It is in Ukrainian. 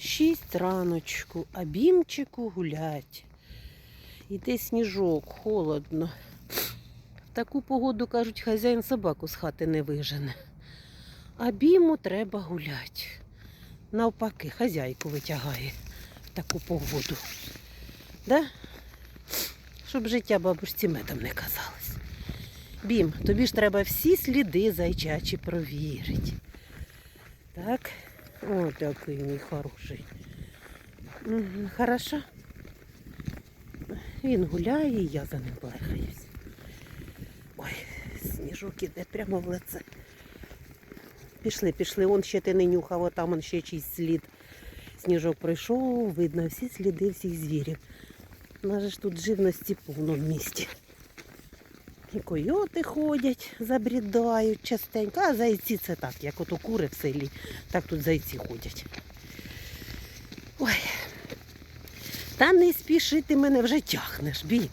Шість раночку, а бімчику гулять. Іде сніжок, холодно. В таку погоду, кажуть, хазяїн собаку з хати не вижене. А біму треба гуляти. Навпаки, хазяйку витягає в таку погоду. Да? Щоб життя бабусі медом не казалось. Бім, тобі ж треба всі сліди зайчачі провірити. Так? О, такий мій хороший. Мгм, Хорошо. Він гуляє, я за ним плехаюсь. Ой, сніжок іде прямо в лице. Пішли, пішли, он ще ти не нюхав, а там он ще чийсь слід. Сніжок пройшов, видно всі сліди всіх звірів. У нас ж тут живності повно в місті. І койоти ходять, забрідають частенько, а зайці це так, як ото кури в селі, так тут зайці ходять. Ой. Та не спіши, ти мене вже тягнеш, бій.